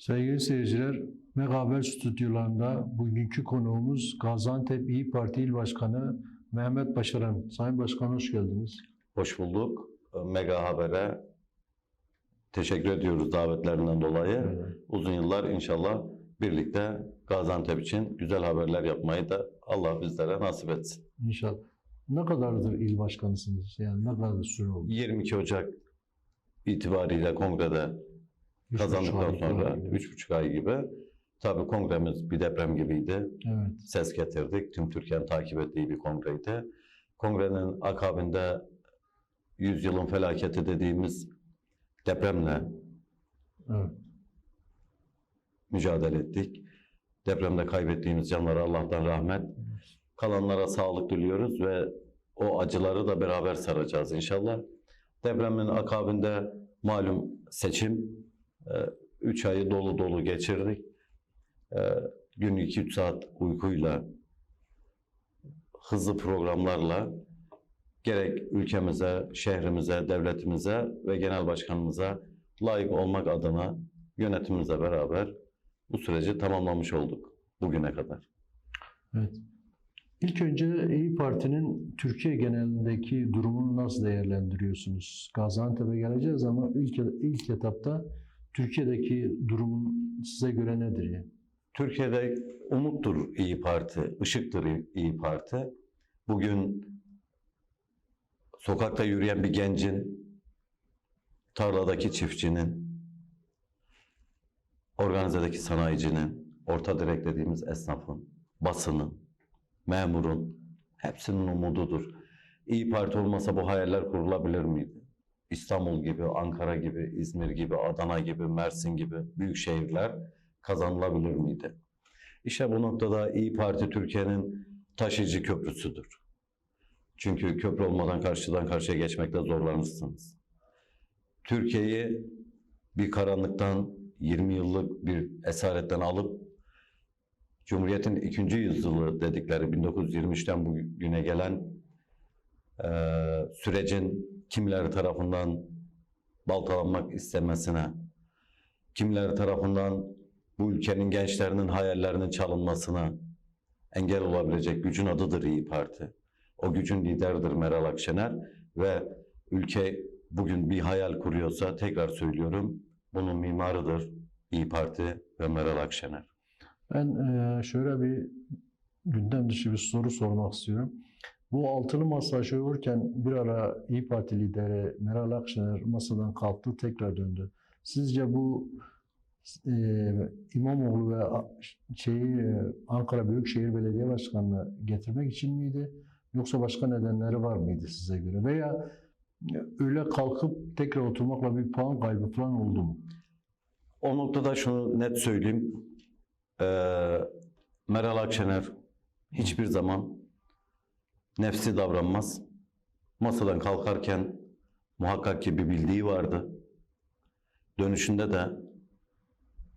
Sevgili seyirciler, Mega Haber stüdyolarında bugünkü konuğumuz Gaziantep İyi Parti İl Başkanı Mehmet Başaran. Sayın Başkan hoş geldiniz. Hoş bulduk. Mega Haber'e teşekkür ediyoruz davetlerinden dolayı. Evet. Uzun yıllar inşallah birlikte Gaziantep için güzel haberler yapmayı da Allah bizlere nasip etsin. İnşallah. Ne kadardır il başkanısınız? Yani ne kadar süre oldu? 22 Ocak itibariyle kongrede kazandıktan buçuk sonra gibi. 3,5 ay gibi tabii kongremiz bir deprem gibiydi. Evet. Ses getirdik. Tüm Türkiye'nin takip ettiği bir kongreydi. Kongrenin akabinde yüzyılın felaketi dediğimiz depremle Evet. mücadele ettik. Depremde kaybettiğimiz canlara Allah'tan rahmet, kalanlara sağlık diliyoruz ve o acıları da beraber saracağız inşallah. Depremin akabinde malum seçim, 3 ayı dolu dolu geçirdik. E, Gün 2-3 saat uykuyla, hızlı programlarla gerek ülkemize, şehrimize, devletimize ve genel başkanımıza layık olmak adına yönetimimizle beraber bu süreci tamamlamış olduk bugüne kadar. Evet. İlk önce İyi Parti'nin Türkiye genelindeki durumunu nasıl değerlendiriyorsunuz? Gaziantep'e geleceğiz ama ilk, ilk etapta Türkiye'deki durumun size göre nedir? Yani? Türkiye'de umuttur İyi Parti, ışıktır İyi Parti. Bugün sokakta yürüyen bir gencin, tarladaki çiftçinin, organizedeki sanayicinin, orta direk dediğimiz esnafın, basının, memurun hepsinin umududur. İyi Parti olmasa bu hayaller kurulabilir miydi? İstanbul gibi, Ankara gibi, İzmir gibi, Adana gibi, Mersin gibi büyük şehirler kazanılabilir miydi? İşte bu noktada İyi Parti Türkiye'nin taşıyıcı köprüsüdür. Çünkü köprü olmadan karşıdan karşıya geçmekte zorlanırsınız. Türkiye'yi bir karanlıktan 20 yıllık bir esaretten alıp Cumhuriyet'in ikinci yüzyılı dedikleri 1923'ten bugüne gelen eee, sürecin kimileri tarafından baltalanmak istemesine, kimileri tarafından bu ülkenin gençlerinin hayallerinin çalınmasına engel olabilecek gücün adıdır İyi Parti. O gücün lideridir Meral Akşener ve ülke bugün bir hayal kuruyorsa tekrar söylüyorum bunun mimarıdır İyi Parti ve Meral Akşener. Ben şöyle bir gündem dışı bir soru sormak istiyorum. Bu altılı masa aşılırken bir ara İyi Parti lideri Meral Akşener masadan kalktı tekrar döndü. Sizce bu eee İmamoğlu ve şeyi eee, Ankara Büyükşehir Belediye Başkanı'nı getirmek için miydi? Yoksa başka nedenleri var mıydı size göre? Veya öyle kalkıp tekrar oturmakla bir puan kaybı falan oldu mu? O noktada şunu net söyleyeyim. Ee, Meral Akşener hiçbir zaman nefsi davranmaz. Masadan kalkarken muhakkak ki bir bildiği vardı. Dönüşünde de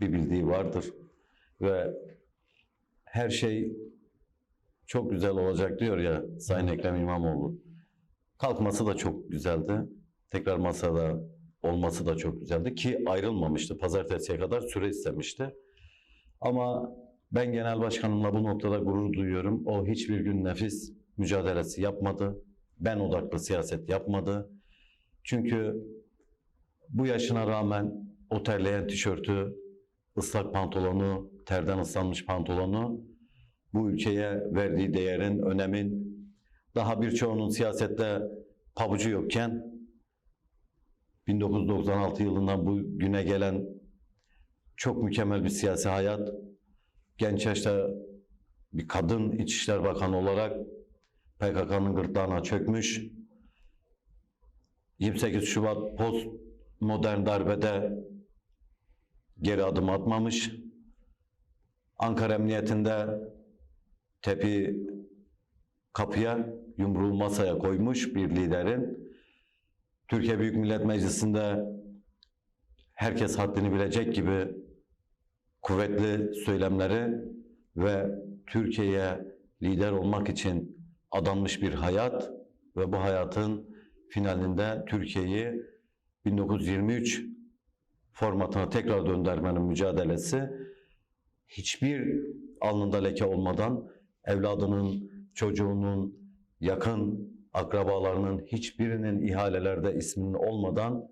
bir bildiği vardır. Ve her şey çok güzel olacak diyor ya Sayın Ekrem İmamoğlu. Kalkması da çok güzeldi. Tekrar masada olması da çok güzeldi ki ayrılmamıştı. Pazartesiye kadar süre istemişti. Ama ben genel başkanımla bu noktada gurur duyuyorum. O hiçbir gün nefis mücadelesi yapmadı. Ben odaklı siyaset yapmadı. Çünkü bu yaşına rağmen o terleyen tişörtü, ıslak pantolonu, terden ıslanmış pantolonu bu ülkeye verdiği değerin, önemin daha birçoğunun siyasette pabucu yokken 1996 yılından bu güne gelen çok mükemmel bir siyasi hayat. Genç yaşta bir kadın İçişler Bakanı olarak PKK'nın gırtlağına çökmüş. 28 Şubat post modern darbede geri adım atmamış. Ankara Emniyetinde tepi kapıya, yumruğu masaya koymuş bir liderin. Türkiye Büyük Millet Meclisi'nde herkes haddini bilecek gibi kuvvetli söylemleri ve Türkiye'ye lider olmak için adanmış bir hayat ve bu hayatın finalinde Türkiye'yi 1923 formatına tekrar döndürmenin mücadelesi hiçbir alnında leke olmadan evladının, çocuğunun, yakın akrabalarının hiçbirinin ihalelerde isminin olmadan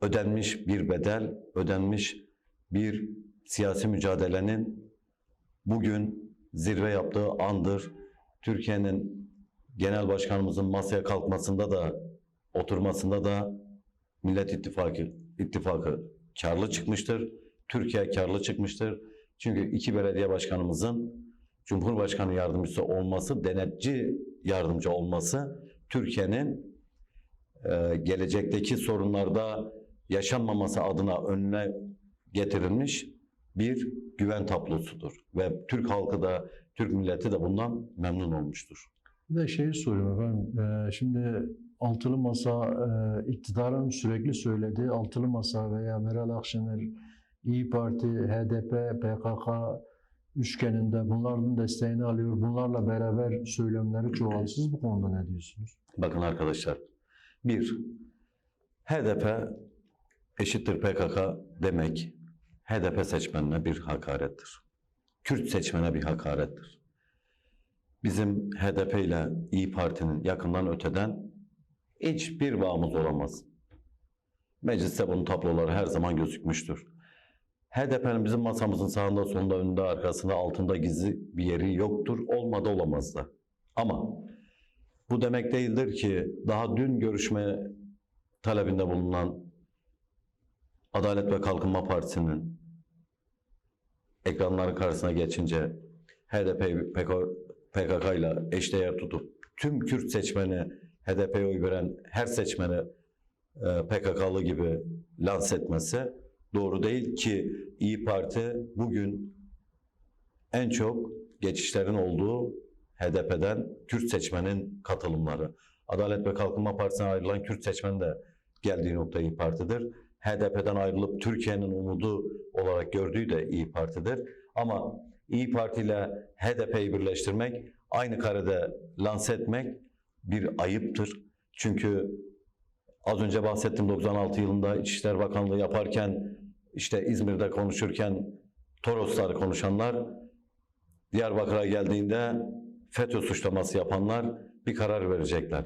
ödenmiş bir bedel, ödenmiş bir siyasi mücadelenin bugün zirve yaptığı andır. Türkiye'nin genel başkanımızın masaya kalkmasında da oturmasında da Millet İttifakı ittifakı karlı çıkmıştır. Türkiye karlı çıkmıştır. Çünkü iki belediye başkanımızın Cumhurbaşkanı yardımcısı olması, denetçi yardımcı olması Türkiye'nin e, gelecekteki sorunlarda yaşanmaması adına önüne getirilmiş bir güven tablosudur. Ve Türk halkı da, Türk milleti de bundan memnun olmuştur. Bir de şeyi soruyorum efendim. Ee, şimdi altılı masa e, iktidarın sürekli söylediği altılı masa veya Meral Akşener, İyi Parti, HDP, PKK üçgeninde bunların desteğini alıyor. Bunlarla beraber söylemleri çoğalıyor. Siz bu konuda ne diyorsunuz? Bakın arkadaşlar, bir, HDP eşittir PKK demek HDP seçmenine bir hakarettir. Kürt seçmene bir hakarettir. Bizim HDP ile İyi Parti'nin yakından öteden hiçbir bağımız olamaz. Mecliste bunun tabloları her zaman gözükmüştür. HDP'nin bizim masamızın sağında, solunda, önünde, arkasında, altında gizli bir yeri yoktur. Olmadı olamaz da. Ama bu demek değildir ki daha dün görüşme talebinde bulunan Adalet ve Kalkınma Partisi'nin ekranların karşısına geçince HDP PKK ile eşdeğer tutup tüm Kürt seçmeni HDP'ye oy veren her seçmeni e, PKK'lı gibi lanse etmesi doğru değil ki İyi Parti bugün en çok geçişlerin olduğu HDP'den Kürt seçmenin katılımları. Adalet ve Kalkınma Partisi'ne ayrılan Kürt seçmen de geldiği nokta İyi Parti'dir. HDP'den ayrılıp Türkiye'nin umudu olarak gördüğü de İyi Parti'dir. Ama İyi Parti ile HDP'yi birleştirmek, aynı karede lanse etmek bir ayıptır. Çünkü az önce bahsettim 96 yılında İçişleri Bakanlığı yaparken işte İzmir'de konuşurken Torosları konuşanlar Diyarbakır'a geldiğinde FETÖ suçlaması yapanlar bir karar verecekler.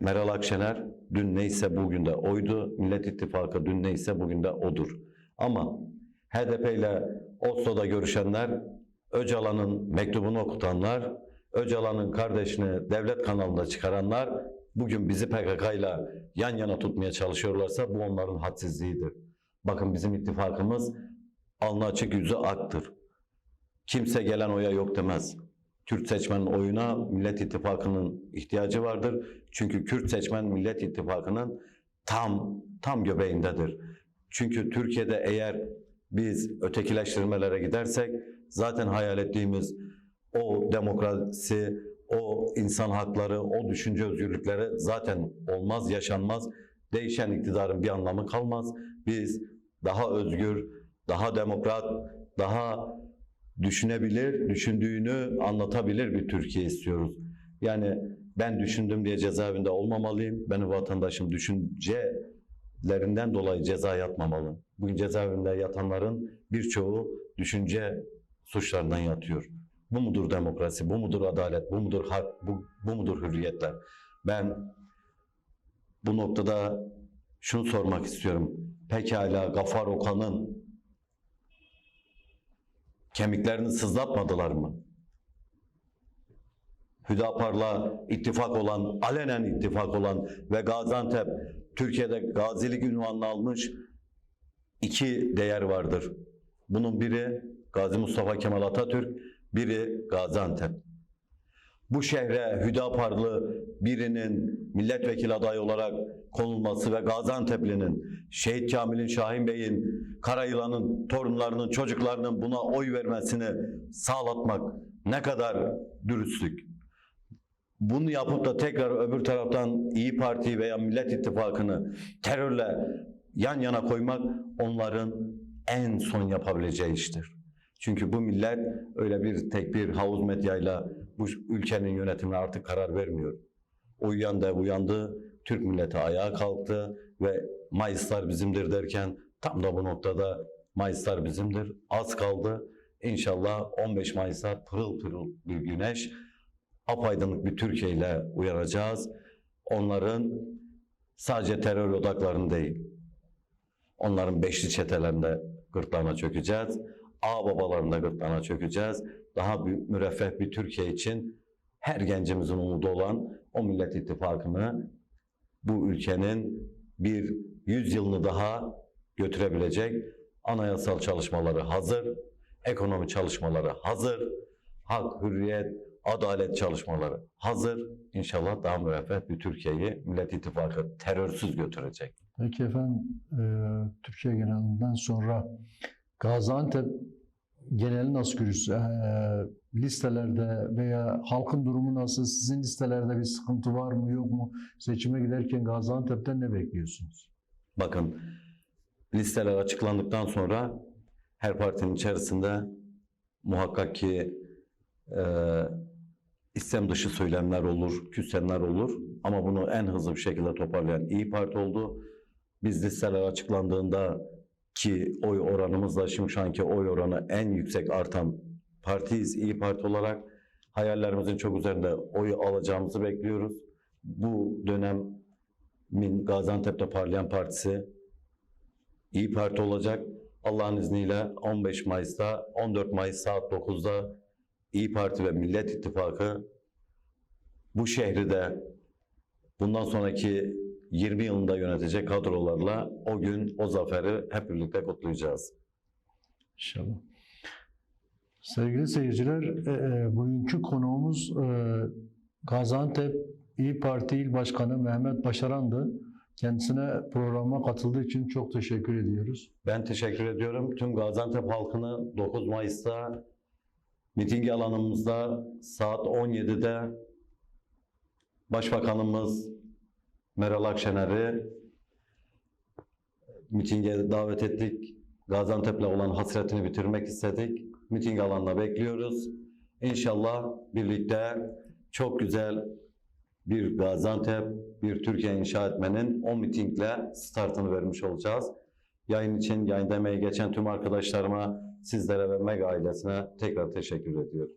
Meral Akşener dün neyse bugün de oydu. Millet İttifakı dün neyse bugün de odur. Ama HDP ile Oslo'da görüşenler, Öcalan'ın mektubunu okutanlar, Öcalan'ın kardeşini devlet kanalında çıkaranlar bugün bizi PKK ile yan yana tutmaya çalışıyorlarsa bu onların hadsizliğidir. Bakın bizim ittifakımız alnı açık yüzü aktır. Kimse gelen oya yok demez. Kürt seçmenin oyuna Millet İttifakı'nın ihtiyacı vardır. Çünkü Kürt seçmen Millet İttifakı'nın tam tam göbeğindedir. Çünkü Türkiye'de eğer biz ötekileştirmelere gidersek zaten hayal ettiğimiz o demokrasi, o insan hakları, o düşünce özgürlükleri zaten olmaz, yaşanmaz. Değişen iktidarın bir anlamı kalmaz. Biz daha özgür, daha demokrat, daha düşünebilir, düşündüğünü anlatabilir bir Türkiye istiyoruz. Yani ben düşündüm diye cezaevinde olmamalıyım. Benim vatandaşım düşüncelerinden dolayı ceza yatmamalı. Bugün cezaevinde yatanların birçoğu düşünce suçlarından yatıyor. Bu mudur demokrasi, bu mudur adalet, bu mudur hak, bu, bu mudur hürriyetler? Ben bu noktada şunu sormak istiyorum. Pekala Gafar Okan'ın kemiklerini sızlatmadılar mı? Hüdapar'la ittifak olan, alenen ittifak olan ve Gaziantep, Türkiye'de gazilik ünvanını almış iki değer vardır. Bunun biri Gazi Mustafa Kemal Atatürk, biri Gaziantep. Bu şehre Hüdaparlı birinin milletvekili adayı olarak konulması ve Gaziantep'linin, Şehit Kamil'in, Şahin Bey'in, Karayılan'ın, torunlarının, çocuklarının buna oy vermesini sağlatmak ne kadar dürüstlük. Bunu yapıp da tekrar öbür taraftan İyi Parti veya Millet İttifakı'nı terörle yan yana koymak onların en son yapabileceği iştir. Çünkü bu millet öyle bir tek bir havuz medyayla bu ülkenin yönetimine artık karar vermiyor. Uyuyan da uyandı, Türk milleti ayağa kalktı ve Mayıslar bizimdir derken tam da bu noktada Mayıslar bizimdir. Az kaldı. İnşallah 15 Mayıs'a pırıl pırıl bir güneş, apaydınlık bir Türkiye ile uyanacağız. Onların sadece terör odaklarını değil, onların beşli çetelerinde gırtlağına çökeceğiz. Ağ babalarında gırtlağına çökeceğiz. Daha büyük, müreffeh bir Türkiye için her gencimizin umudu olan o Millet İttifakı'nı bu ülkenin bir yüzyılını daha götürebilecek anayasal çalışmaları hazır, ekonomi çalışmaları hazır, hak, hürriyet, adalet çalışmaları hazır. İnşallah daha müreffeh bir Türkiye'yi Millet İttifakı terörsüz götürecek. Peki efendim e, Türkiye genelinden sonra Gaziantep geneli nasıl görüyorsunuz? E, listelerde veya halkın durumu nasıl? Sizin listelerde bir sıkıntı var mı yok mu? Seçime giderken Gaziantep'ten ne bekliyorsunuz? Bakın listeler açıklandıktan sonra her partinin içerisinde muhakkak ki e, istem dışı söylemler olur, küslemler olur. Ama bunu en hızlı bir şekilde toparlayan İyi Parti oldu. Biz listeler açıklandığında ki oy oranımızla şimdi şu anki oy oranı en yüksek artan partiyiz İyi Parti olarak. Hayallerimizin çok üzerinde oy alacağımızı bekliyoruz. Bu dönemin Gaziantep'te parlayan partisi İyi Parti olacak. Allah'ın izniyle 15 Mayıs'ta 14 Mayıs saat 9'da İyi Parti ve Millet İttifakı bu şehri de bundan sonraki 20 yılında yönetecek kadrolarla o gün o zaferi hep birlikte kutlayacağız. İnşallah. Sevgili seyirciler, e, e, bugünkü konuğumuz e, Gaziantep İyi Parti İl Başkanı Mehmet Başaran'dı. Kendisine programa katıldığı için çok teşekkür ediyoruz. Ben teşekkür ediyorum. Tüm Gaziantep halkını 9 Mayıs'ta miting alanımızda saat 17'de Başbakanımız Meral Akşener'i mitinge davet ettik. Gaziantep'le olan hasretini bitirmek istedik. Miting alanına bekliyoruz. İnşallah birlikte çok güzel bir Gaziantep, bir Türkiye inşa etmenin o mitingle startını vermiş olacağız. Yayın için yayında emeği geçen tüm arkadaşlarıma, sizlere ve Mega ailesine tekrar teşekkür ediyorum.